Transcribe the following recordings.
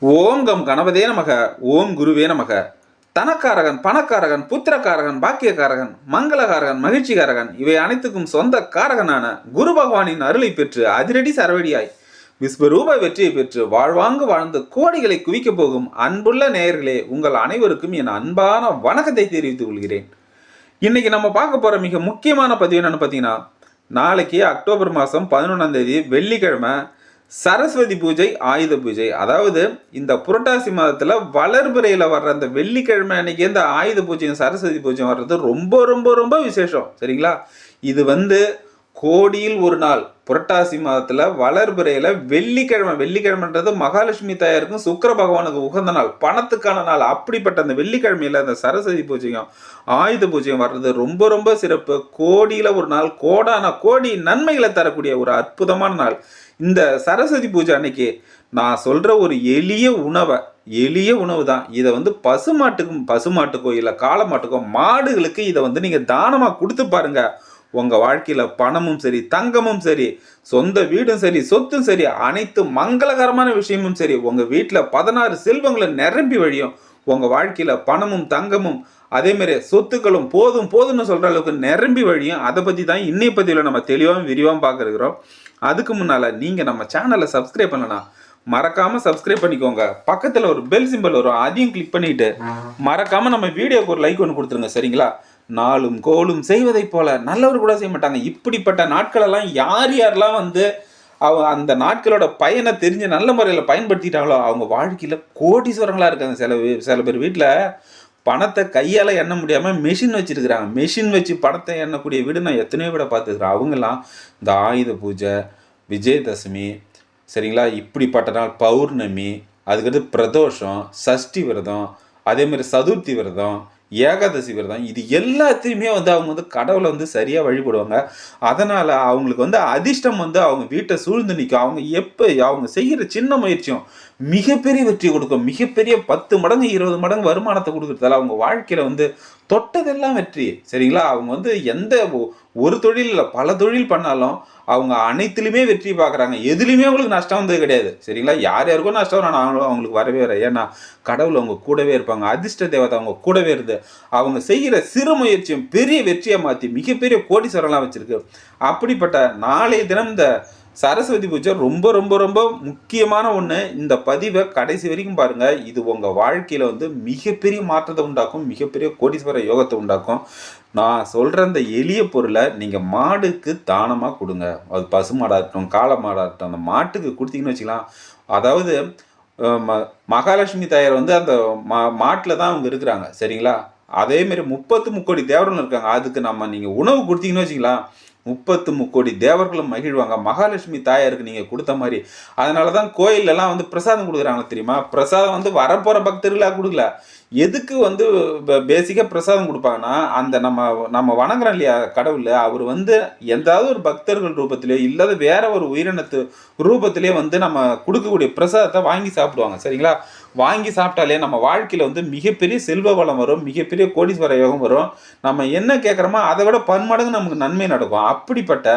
ஓம் come கணபதே நமக ஓம் குருவே நமக. தனக்காரகன் பணக்காரகன் புத்திரக்காரகன் பாக்கியக்காரகன் மங்களகாரகன் மகிழ்ச்சிகாரகன் இவை அனைத்துக்கும் சொந்த காரகனான குரு பகவானின் அருளை பெற்று அதிரடி சரவடியாய். விஸ்வரூப வெற்றியை பெற்று வாழ்வாங்கு வாழ்ந்து கோடிகளை குவிக்கப் போகும் அன்புள்ள நேயர்களே உங்கள் அனைவருக்கும் என் அன்பான வணக்கத்தை தெரிவித்துக் கொள்கிறேன். இன்னைக்கு நம்ம பார்க்க போகிற மிக முக்கியமான பதிவு என்னென்னு பார்த்தீங்கன்னா நாளைக்கு அக்டோபர் மாதம் பதினொன்றாம் தேதி வெள்ளிக்கிழமை சரஸ்வதி பூஜை ஆயுத பூஜை. அதாவது இந்த புரட்டாசி மாதத்தில் வளர்பிறையில் வர்ற அந்த வெள்ளிக்கிழமை அன்னைக்கு இந்த ஆயுத பூஜையும் சரஸ்வதி பூஜையும் வர்றது ரொம்ப ரொம்ப ரொம்ப விசேஷம். சரிங்களா? இது வந்து கோடியில் ஒரு நாள் புரட்டாசி மாதத்தில் வளர்பிறையில் வெள்ளிக்கிழமை வெள்ளிக்கிழமைன்றது மகாலட்சுமி தாயாருக்கும் சுக்கிர பகவானுக்கு உகந்த நாள். பணத்துக்கான நாள். அப்படிப்பட்ட அந்த வெள்ளிக்கிழமையில் அந்த சரஸ்வதி பூஜையும் ஆயுத பூஜையும் வர்றது ரொம்ப ரொம்ப சிறப்பு. கோடியில் ஒரு நாள் கோடான கோடி நன்மைகளை தரக்கூடிய ஒரு அற்புதமான நாள். இந்த சரஸ்வதி பூஜை அன்னைக்கு நான் சொல்கிற ஒரு எளிய உணவை எளிய உணவு தான். இதை வந்து பசுமாட்டுக்கும் பசுமாட்டுக்கோ இல்லை காளமாட்டுக்கோ மாடுகளுக்கு இதை வந்து நீங்கள் தானமாக கொடுத்து பாருங்க. உங்கள் வாழ்க்கையில் பணமும் சரி தங்கமும் சரி சொந்த வீடும் சரி சொத்தும் சரி அனைத்து மங்களகரமான விஷயமும் சரி உங்கள் வீட்டில் பதினாறு செல்வங்களை நிரம்பி வழியும். உங்கள் வாழ்க்கையில் பணமும் தங்கமும் அதேமாரி சொத்துக்களும் போதும் போதும்னு சொல்கிற அளவுக்கு நிரம்பி வழியும். அதை பற்றி தான் இன்னைய பதிவில் நம்ம தெளிவாகவும் விரிவாகவும் பார்க்குறோம் அதுக்கு முன்னால் நீங்கள் நம்ம சேனலை சப்ஸ்கிரைப் பண்ணலாம் மறக்காம சப்ஸ்கிரைப் பண்ணிக்கோங்க. பக்கத்தில் ஒரு பெல் சிம்பல் வரும். அதையும் கிளிக் பண்ணிட்டு மறக்காம நம்ம வீடியோக்கு ஒரு லைக் ஒன்று கொடுத்துருங்க. சரிங்களா? நாளும் கோலும் செய்வதைப் போல நல்லவர் கூட செய்ய மாட்டாங்க. இப்படிப்பட்ட நாட்களெல்லாம் யார் யாரெல்லாம் வந்து அவ அந்த நாட்களோட பயனை தெரிஞ்சு நல்ல முறையில் பயன்படுத்திட்டாங்களோ அவங்க வாழ்க்கையில் கோடீஸ்வரங்களாக இருக்காங்க. சில சில பேர் வீட்டில் பணத்தை கையால் எண்ண முடியாமல் மெஷின் வச்சுருக்கிறாங்க. மெஷின் வச்சு பணத்தை எண்ணக்கூடிய வீடு நான் எத்தனையோ விட பார்த்துக்கிறேன் அவங்கெல்லாம் இந்த ஆயுத பூஜை விஜயதசமி சரிங்களா? இப்படிப்பட்ட நாள் பௌர்ணமி அதுக்கடுத்து பிரதோஷம் சஷ்டி விரதம் அதேமாதிரி சதுர்த்தி விரதம் ஏகாதசி விரதம். இது எல்லாத்தையுமே வந்து அவங்க வந்து கடவுளை வந்து சரியாக வழிபடுவாங்க. அதனால் அவங்களுக்கு வந்து அதிர்ஷ்டம் வந்து அவங்க வீட்டை சூழ்ந்து நிற்கும் அவங்க எப்போ அவங்க செய்கிற சின்ன முயற்சியும் மிகப்பெரிய வெற்றி கொடுக்கும். மிகப்பெரிய பத்து மடங்கு இருபது மடங்கு வருமானத்தை கொடுக்குறதால அவங்க வாழ்க்கையில் வந்து தொட்டதெல்லாம் வெற்றி. சரிங்களா? அவங்க வந்து எந்த ஒ- ஒரு தொழில் இல்லை பல தொழில் பண்ணாலும் அவங்க அனைத்துலையுமே வெற்றி பார்க்குறாங்க. எதுலேயுமே அவங்களுக்கு நஷ்டம் வந்தது கிடையாது. சரிங்களா? யார் யாருக்கும் நஷ்டம் நான் அவங்களும் அவங்களுக்கு வரவே வர ஏன்னா கடவுள் அவங்க கூடவே இருப்பாங்க. அதிர்ஷ்ட தேவதை அவங்க கூடவே இருந்து அவங்க செய்கிற சிறு முயற்சியும் பெரிய வெற்றியை மாற்றி மிகப்பெரிய கோடீஸ்வரம்லாம் வச்சுருக்கு. அப்படிப்பட்ட நாளைய தினம் இந்த சரஸ்வதி பூஜை ரொம்ப ரொம்ப ரொம்ப முக்கியமான ஒன்று இந்த பதிவை கடைசி வரைக்கும் பாருங்கள் இது உங்கள் வாழ்க்கையில் வந்து மிகப்பெரிய மாற்றத்தை உண்டாக்கும் மிகப்பெரிய கோடீஸ்வர யோகத்தை உண்டாக்கும். நான் சொல்கிற அந்த எளிய பொருளை நீங்கள் மாடுக்கு தானமாக கொடுங்க. அது பசு மாடாக இருக்கட்டும் காளை மாடாக இருக்கட்டும் அந்த மாட்டுக்கு கொடுத்தீங்கன்னு வச்சுக்கலாம். அதாவது ம மகாலட்சுமி தாயார் வந்து அந்த மா மாட்டில் தான் அவங்க இருக்கிறாங்க. சரிங்களா? அதேமாரி முப்பத்து முக்கோடி தேவர்கள் இருக்காங்க. அதுக்கு நம்ம நீங்கள் உணவு கொடுத்தீங்கன்னு வச்சுக்கலாம். முப்பத்து முக்கோடி தேவர்களும் மகிழ்வாங்க. மகாலட்சுமி தாயாருக்கு நீங்கள் கொடுத்த மாதிரி. அதனால தான் கோயிலெல்லாம் வந்து பிரசாதம் கொடுக்குறாங்க தெரியுமா? பிரசாதம் வந்து வரப்போகிற பக்தர்களாக கொடுக்கல. எதுக்கு வந்து பேசிக்காக பிரசாதம் கொடுப்பாங்கன்னா அந்த நம்ம நம்ம வணங்குறோம் இல்லையா கடவுள் அவர் வந்து எந்தாவது ஒரு பக்தர்கள் ரூபத்திலே இல்லாத வேற ஒரு உயிரினத்து ரூபத்திலே வந்து நம்ம கொடுக்கக்கூடிய பிரசாதத்தை வாங்கி சாப்பிடுவாங்க. சரிங்களா? வாங்கி சாப்பிட்டாலே நம்ம வாழ்க்கையில் வந்து மிகப்பெரிய செல்வ வளம் வரும் மிகப்பெரிய கோடீஸ்வர யோகம் வரும். நம்ம என்ன கேட்குறோமோ அதை விட பன்மடங்கு நமக்கு நன்மை நடக்கும். அப்படிப்பட்ட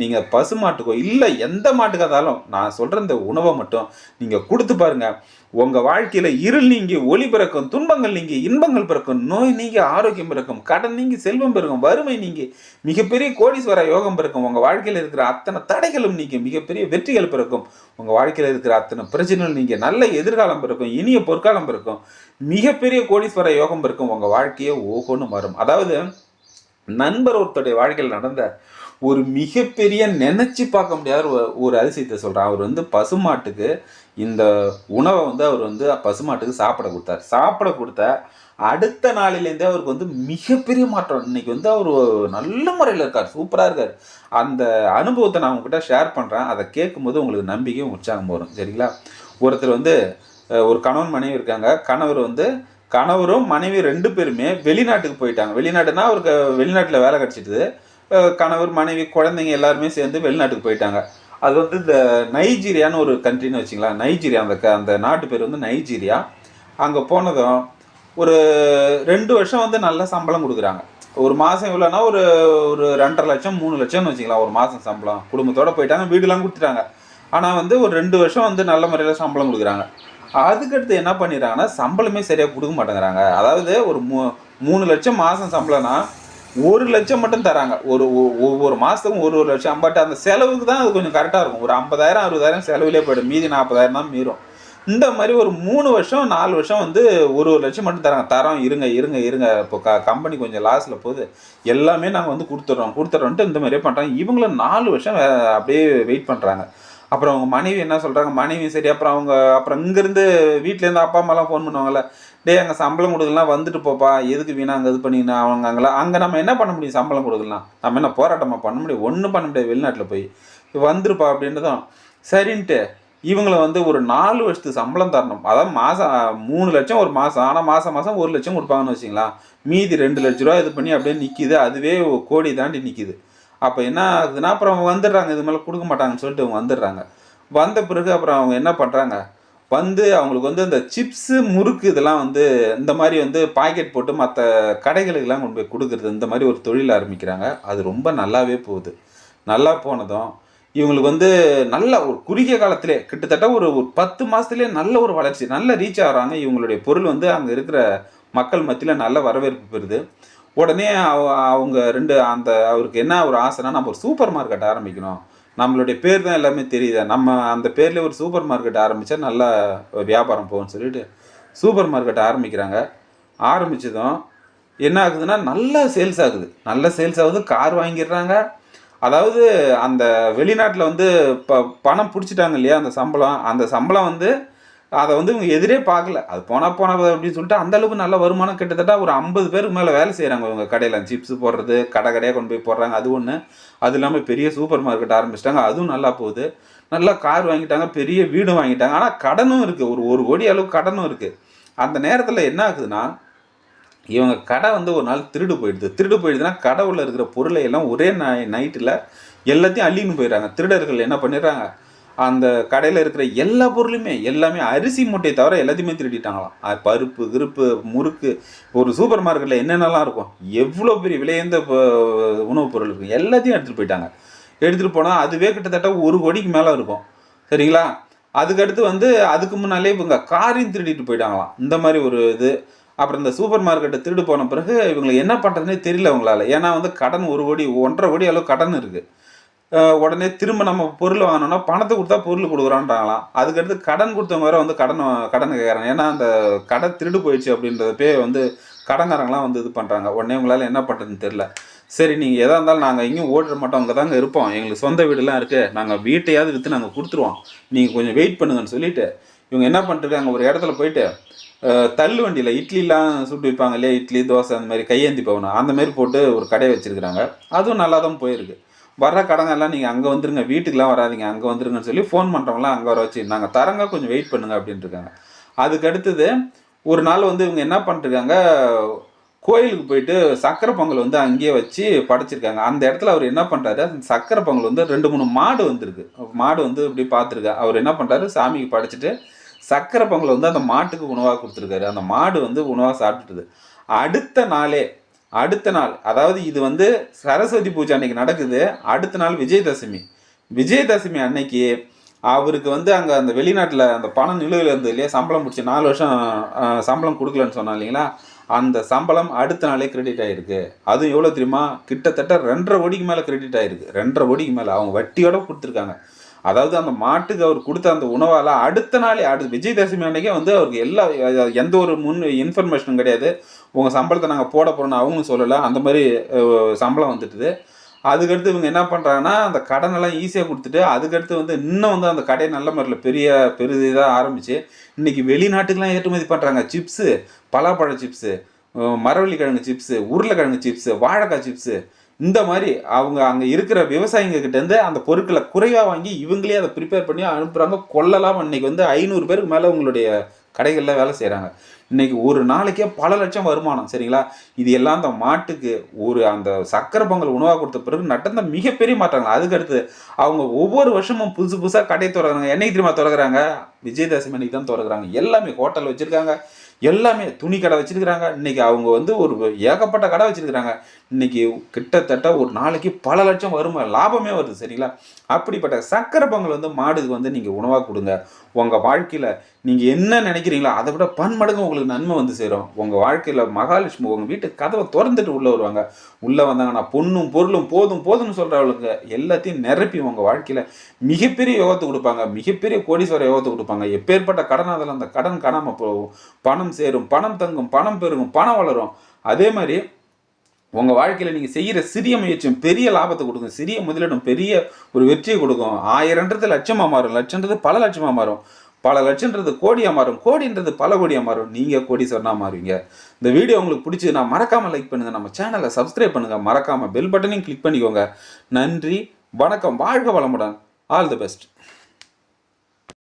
நீங்கள் பசு மாட்டுக்கோ இல்லை எந்த மாட்டுக்காக இருந்தாலும் நான் சொல்கிற இந்த உணவை மட்டும் நீங்கள் கொடுத்து பாருங்க. உங்கள் வாழ்க்கையில் இருள் நீங்கி ஒளி பிறக்கும் துன்பங்கள் நீங்கி இன்பங்கள் பிறக்கும் நோய் நீங்கி ஆரோக்கியம் பிறக்கும் கடன் நீங்கி செல்வம் பிறக்கும் வறுமை நீங்கி மிகப்பெரிய கோடீஸ்வர யோகம் பிறக்கும். உங்கள் வாழ்க்கையில் இருக்கிற அத்தனை தடைகளும் நீங்கி மிகப்பெரிய வெற்றிகள் பிறக்கும். உங்கள் வாழ்க்கையில் இருக்கிற அத்தனை பிரச்சனைகள் நீங்கள் நல்ல எதிர்காலம் பிறக்கும் இனிய பொற்காலம் பிறக்கும் மிகப்பெரிய கோடீஸ்வர யோகம் பிறக்கும். உங்கள் வாழ்க்கையே ஓகோன்னு மாறும். அதாவது நண்பர் ஒருத்தருடைய வாழ்க்கையில் நடந்த ஒரு மிகப்பெரிய நினச்சி பார்க்க முடியாத ஒரு ஒரு அதிசயத்தை சொல்கிறேன் அவர் வந்து பசுமாட்டுக்கு இந்த உணவை வந்து அவர் வந்து பசுமாட்டுக்கு சாப்பிட கொடுத்தார். சாப்பிட கொடுத்த அடுத்த நாளிலேருந்தே அவருக்கு வந்து மிகப்பெரிய மாற்றம். இன்னைக்கு வந்து அவர் நல்ல முறையில் இருக்கார். சூப்பராக இருக்கார். அந்த அனுபவத்தை நான் உங்ககிட்ட ஷேர் பண்ணுறேன் அதை கேட்கும்போது உங்களுக்கு நம்பிக்கையும் உற்சாகம் வரும். சரிங்களா? ஒருத்தர் வந்து ஒரு கணவன் மனைவி இருக்காங்க. கணவர் வந்து கணவரும் மனைவி ரெண்டு பேருமே வெளிநாட்டுக்கு போயிட்டாங்க. வெளிநாட்டுனா அவருக்கு வெளிநாட்டில் வேலை கிடச்சிட்டுது. கணவர் மனைவி குழந்தைங்க எல்லாருமே சேர்ந்து வெளிநாட்டுக்கு போயிட்டாங்க. அது வந்து இந்த நைஜீரியான்னு ஒரு கண்ட்ரின்னு வச்சுங்களேன். நைஜீரியா அந்த க அந்த நாட்டு பேர் வந்து நைஜீரியா. அங்கே போனதும் ஒரு ரெண்டு வருஷம் வந்து நல்ல சம்பளம் கொடுக்குறாங்க. ஒரு மாதம் இவ்வளோனா ஒரு ஒரு ரெண்டரை லட்சம் மூணு லட்சம்னு வச்சுக்கலாம் ஒரு மாதம் சம்பளம். குடும்பத்தோடு போயிட்டாங்க வீடுலாம் கொடுத்துட்டாங்க. ஆனால் வந்து ஒரு ரெண்டு வருஷம் வந்து நல்ல முறையில் சம்பளம் கொடுக்குறாங்க. அதுக்கடுத்து என்ன பண்ணிடுறாங்கன்னா சம்பளமே சரியாக கொடுக்க மாட்டேங்கிறாங்க. அதாவது ஒரு மூ மூணு லட்சம் மாதம் சம்பளம்னா ஒரு லட்சம் மட்டும் தராங்க. ஒரு ஒவ்வொரு மாதத்துக்கும் ஒரு ஒரு லட்சம். பட் அந்த செலவுக்கு தான் அது கொஞ்சம் கரெக்டாக இருக்கும். ஒரு ஐம்பதாயிரம் அறுபதாயிரம் செலவுலேயே போய்டும். மீதி நாற்பதாயிரம் தான் மீறும். இந்த மாதிரி ஒரு மூணு வருஷம் நாலு வருஷம் வந்து ஒரு ஒரு லட்சம் மட்டும் தராங்க. தரோம் இருங்க இருங்க இருங்க. இப்போ க கம்பெனி கொஞ்சம் லாஸில் போகுது. எல்லாமே நாங்கள் வந்து கொடுத்துட்றோம். கொடுத்துட்றோன்ட்டு இந்த மாதிரியே பண்ணுறாங்க இவங்களும் நாலு வருஷம் அப்படியே வெயிட் பண்ணுறாங்க அப்புறம் அவங்க மனைவி என்ன சொல்கிறாங்க மனைவி சரி. அப்புறம் அவங்க அப்புறம் இங்கேருந்து வீட்டிலேருந்து அப்பா அம்மாலாம் ஃபோன் பண்ணுவாங்கல்ல. டேய் அங்கே சம்பளம் கொடுக்கலாம் வந்துட்டு போப்பா. எதுக்கு வீணா அங்கே இது பண்ணினா அவங்க அங்கெல்லாம்? அங்கே நம்ம என்ன பண்ண முடியும் சம்பளம் கொடுக்கலாம்? நம்ம என்ன போராட்டமாக பண்ண முடியும்? ஒன்றும் பண்ண முடியாது வெளிநாட்டில் போய். வந்துருப்பா அப்படின்றதும் சரின்ட்டு இவங்கள வந்து ஒரு நாலு வருஷத்துக்கு சம்பளம் தரணும். அதாவது மாதம் மூணு லட்சம் ஒரு மாதம் ஆனால் மாதம் மாதம் ஒரு லட்சம் கொடுப்பாங்கன்னு வச்சிங்களா மீதி ரெண்டு லட்ச ரூபா இது பண்ணி அப்படியே நிற்கிது அதுவே கோடி தாண்டி நிற்கிது அப்போ என்ன ஆகுதுன்னா அப்புறம் அவங்க வந்துடுறாங்க. இது மேலே கொடுக்க மாட்டாங்கன்னு சொல்லிட்டு அவங்க வந்துடுறாங்க. வந்த பிறகு அப்புறம் அவங்க என்ன பண்ணுறாங்க வந்து அவங்களுக்கு வந்து இந்த சிப்ஸு முறுக்கு இதெல்லாம் வந்து இந்த மாதிரி வந்து பாக்கெட் போட்டு மற்ற கடைகளுக்கெல்லாம் கொண்டு போய் கொடுக்குறது இந்த மாதிரி ஒரு தொழில் ஆரம்பிக்கிறாங்க. அது ரொம்ப நல்லாவே போகுது. நல்லா போனதும் இவங்களுக்கு வந்து நல்ல ஒரு குறுகிய காலத்திலே கிட்டத்தட்ட ஒரு ஒரு பத்து மாதத்துலேயே நல்ல ஒரு வளர்ச்சி நல்ல ரீச் ஆகுறாங்க. இவங்களுடைய பொருள் வந்து அங்கே இருக்கிற மக்கள் மத்தியில் நல்ல வரவேற்பு பெறுது. உடனே அவ- அவங்க ரெண்டு அந்த அவருக்கு என்ன ஒரு ஆசைனா நம்ம ஒரு சூப்பர் மார்க்கெட் ஆரம்பிக்கணும். நம்மளுடைய பேர் தான் எல்லாமே தெரியுது. நம்ம அந்த பேர்லேயே ஒரு சூப்பர் மார்க்கெட் ஆரம்பித்தா நல்லா வியாபாரம் போகும்னு சொல்லிட்டு சூப்பர் மார்க்கெட் ஆரம்பிக்கிறாங்க. ஆரம்பிச்சதும் என்ன ஆகுதுன்னா நல்ல சேல்ஸ் ஆகுது. நல்ல சேல்ஸ் ஆகுது கார் வாங்கிடுறாங்க. அதாவது அந்த வெளிநாட்டில் வந்து ப பணம் பிடிச்சிட்டாங்க இல்லையா அந்த சம்பளம். அந்த சம்பளம் வந்து அதை வந்து இவங்க எதிரே பார்க்கல. அது போனால் போனால் அப்படின்னு சொல்லிட்டு அந்த அளவுக்கு நல்ல வருமானம் கிட்டத்தட்ட ஒரு ஐம்பது பேருக்கு மேலே வேலை செய்கிறாங்க இவங்க. கடையில் சிப்ஸ் போடுறது கடை கடையாக கொண்டு போய் போடுறாங்க அது ஒன்று அது இல்லாமல் பெரிய சூப்பர் மார்க்கெட் ஆரம்பிச்சிட்டாங்க அதுவும் நல்லா போகுது. நல்லா கார் வாங்கிட்டாங்க பெரிய வீடும் வாங்கிட்டாங்க. ஆனால் கடனும் இருக்குது ஒரு ஒரு கோடி அளவுக்கு கடனும் இருக்குது அந்த நேரத்தில் என்ன ஆகுதுன்னா இவங்க கடை வந்து ஒரு நாள் திருடு போயிடுது. திருடு போயிடுதுன்னா கடை உள்ள இருக்கிற பொருளை எல்லாம் ஒரே நைட்டில் எல்லாத்தையும் அள்ளின்னு போயிடுறாங்க. திருடர்கள் என்ன பண்ணிடுறாங்க அந்த கடையில் இருக்கிற எல்லா பொருளுமே எல்லாமே அரிசி மூட்டையை தவிர எல்லாத்தையுமே திருடிட்டாங்களாம். பருப்பு கிருப்பு முறுக்கு ஒரு சூப்பர் மார்க்கெட்டில் என்னென்னலாம் இருக்கும் எவ்வளோ பெரிய விலையந்த உணவுப் பொருள் இருக்கும் எல்லாத்தையும் எடுத்துகிட்டு போயிட்டாங்க. எடுத்துகிட்டு போனால் அதுவே கிட்டத்தட்ட ஒரு கோடிக்கு மேலே இருக்கும். சரிங்களா? அதுக்கடுத்து வந்து அதுக்கு முன்னாலே இவங்க காரையும் திருடிட்டு போயிட்டாங்களாம். இந்த மாதிரி ஒரு இது. அப்புறம் இந்த சூப்பர் மார்க்கெட்டை திருடு போன பிறகு இவங்களை என்ன பண்ணுறதுனே தெரியல அவங்களால ஏன்னா வந்து கடன் ஒரு கோடி ஒன்றரை கோடி அளவு கடன் இருக்குது உடனே திரும்ப நம்ம பொருள் வாங்கினோம்னா பணத்தை கொடுத்தா பொருள் கொடுக்குறான்றாங்களாம். அதுக்கடுத்து கடன் கொடுத்தவங்க வேற வந்து கடன் கடன் கேட்குறாங்க ஏன்னா அந்த கடை திருடு போயிடுச்சு அப்படின்றதப்பே வந்து கடங்காரங்களாம் வந்து இது பண்ணுறாங்க உடனே உங்களால் என்ன பண்ணுறதுன்னு தெரில சரி நீங்கள் எதாக இருந்தாலும் நாங்கள் எங்கேயும் ஓடிட மாட்டோம். அங்கே தாங்க இருப்போம். எங்களுக்கு சொந்த வீடுலாம் இருக்குது நாங்கள் வீட்டையாவது விற்று நாங்கள் கொடுத்துருவோம். நீங்கள் கொஞ்சம் வெயிட் பண்ணுங்கன்னு சொல்லிட்டு இவங்க என்ன பண்ணிருக்காங்க ஒரு இடத்துல போயிட்டு தள்ளு வண்டியில் இட்லிலாம் சுட்டு வைப்பாங்க இல்லையா? இட்லி தோசை அந்த மாதிரி கையேந்தி போகணும். அந்த மாதிரி போட்டு ஒரு கடையை வச்சுருக்குறாங்க. அதுவும் நல்லா தான் போயிருக்கு. வர்ற கடங்க எல்லாம் நீங்கள் அங்கே வந்துருங்க வீட்டுக்குலாம் வராதீங்க அங்கே வந்துருங்கன்னு சொல்லி ஃபோன் பண்ணுறவங்களாம் அங்கே வர வச்சு நாங்கள் தரங்க கொஞ்சம் வெயிட் பண்ணுங்க அப்படின்ட்டு இருக்காங்க அதுக்கு அடுத்தது ஒரு நாள் வந்து இவங்க என்ன பண்ணிருக்காங்க கோயிலுக்கு போயிட்டு சக்கரை பொங்கல் வந்து அங்கேயே வச்சு படைச்சிருக்காங்க. அந்த இடத்துல அவர் என்ன பண்ணுறாரு அந்த சக்கரை பொங்கல் வந்து ரெண்டு மூணு மாடு வந்திருக்கு. மாடு வந்து இப்படி பார்த்துருக்கா அவர் என்ன பண்ணுறாரு சாமிக்கு படைச்சிட்டு சக்கரை பொங்கல் வந்து அந்த மாட்டுக்கு உணவாக கொடுத்துருக்காரு. அந்த மாடு வந்து உணவாக சாப்பிட்டுட்டுது. அடுத்த நாளே அடுத்த நாள் அதாவது இது வந்து சரஸ்வதி பூஜை அன்னைக்கு நடக்குது. அடுத்த நாள் விஜயதசமி. விஜயதசமி அன்னைக்கு அவருக்கு வந்து அங்கே அந்த வெளிநாட்டில் அந்த பணம் நிலுவையில் இருந்தது இல்லையா சம்பளம் பிடிச்சி நாலு வருஷம் சம்பளம் கொடுக்கலன்னு சொன்னா இல்லைங்களா? அந்த சம்பளம் அடுத்த நாளே கிரெடிட் ஆகிருக்கு அதுவும் எவ்வளோ தெரியுமா? கிட்டத்தட்ட ரெண்டரை கோடிக்கு மேலே கிரெடிட் ஆகிருக்கு ரெண்டரை கோடிக்கு மேலே. அவங்க வட்டியோட கொடுத்துருக்காங்க. அதாவது அந்த மாட்டுக்கு அவர் கொடுத்த அந்த உணவால் அடுத்த நாளே அடுத்து விஜயதசமி அன்னைக்கே வந்து அவருக்கு எல்லா எந்த ஒரு முன் இன்ஃபர்மேஷனும் கிடையாது. உங்கள் சம்பளத்தை நாங்கள் போட போகிறோன்னு அவங்களும் சொல்லலை. அந்த மாதிரி சம்பளம் வந்துட்டுது. அதுக்கடுத்து இவங்க என்ன பண்ணுறாங்கன்னா அந்த கடனெல்லாம் ஈஸியாக கொடுத்துட்டு அதுக்கடுத்து வந்து இன்னும் வந்து அந்த கடையை நல்ல முறையில் பெரிய பெரிய இதாக ஆரம்பிச்சு இன்றைக்கி வெளிநாட்டுக்கெலாம் ஏற்றுமதி பண்ணுறாங்க சிப்ஸு பலாப்பழ சிப்ஸு மரவள்ளி கிழங்கு சிப்ஸு உருளைக்கிழங்கு சிப்ஸு வாழைக்காய் சிப்ஸு இந்த மாதிரி அவங்க அங்கே இருக்கிற விவசாயிங்க கிட்டேருந்து அந்த பொருட்களை குறைவாக வாங்கி இவங்களே அதை ப்ரிப்பேர் பண்ணி அனுப்புகிறாங்க கொள்ளலாம் அன்னைக்கு வந்து ஐநூறு பேருக்கு மேலே உங்களுடைய கடைகளில் வேலை செய்கிறாங்க இன்னைக்கு ஒரு நாளைக்கே பல லட்சம் வருமானம் சரிங்களா? இது எல்லாம் அந்த மாட்டுக்கு ஒரு அந்த சக்கரை பொங்கல் உணவாக கொடுத்த பிறகு நடந்த மிகப்பெரிய மாற்றங்கள் அதுக்கடுத்து அவங்க ஒவ்வொரு வருஷமும் புதுசு புதுசாக கடை திறகுறாங்க என்னைக்கு தெரியுமா திறகுறாங்க விஜயதசமி அன்னைக்கு தான் திறகுறாங்க எல்லாமே ஹோட்டல் வச்சுருக்காங்க. எல்லாமே துணி கடை வச்சிருக்கிறாங்க. இன்னைக்கு அவங்க வந்து ஒரு ஏகப்பட்ட கடை வச்சிருக்கிறாங்க. இன்னைக்கு கிட்டத்தட்ட ஒரு நாளைக்கு பல லட்சம் வருமா லாபமே வருது சரிங்களா? அப்படிப்பட்ட சக்கரை பொங்கல் வந்து மாடுக்கு வந்து நீங்கள் உணவாக கொடுங்க. உங்கள் வாழ்க்கையில் நீங்கள் என்ன நினைக்கிறீங்களோ அதை விட பன்மடங்கு உங்களுக்கு நன்மை வந்து சேரும். உங்கள் வாழ்க்கையில் மகாலட்சுமி உங்கள் வீட்டு கதவை திறந்துட்டு உள்ளே வருவாங்க. உள்ளே வந்தாங்கன்னா பொண்ணும் பொருளும் போதும் போதும்னு சொல்கிறவளுங்க எல்லாத்தையும் நிரப்பி உங்கள் வாழ்க்கையில் மிகப்பெரிய யோகத்தை கொடுப்பாங்க. மிகப்பெரிய கோடீஸ்வர யோகத்தை கொடுப்பாங்க. எப்பேற்பட்ட கடன் அதில் அந்த கடன் காணாமல் போகும். பணம் சேரும் பணம் தங்கும் பணம் பெருகும் பணம் வளரும். அதே மாதிரி உங்கள் வாழ்க்கையில் நீங்கள் செய்கிற சிறிய முயற்சியும் பெரிய லாபத்தை கொடுக்கும். சிறிய முதலிடம் பெரிய ஒரு வெற்றியை கொடுக்கும். ஆயிரன்றது லட்சமாக மாறும். லட்சன்றது பல லட்சமாக மாறும். பல லட்சம்ன்றது கோடியாக மாறும். கோடின்றது பல கோடியாக மாறும். நீங்கள் கோடி சொன்னால் மாறுவீங்க. இந்த வீடியோ உங்களுக்கு பிடிச்சதுன்னா மறக்காமல் லைக் பண்ணுங்கள் நம்ம சேனலை சப்ஸ்கிரைப் பண்ணுங்கள் மறக்காமல் பெல் பட்டனையும் கிளிக் பண்ணிக்கோங்க. நன்றி வணக்கம். வாழ்க வளமுடன். All the best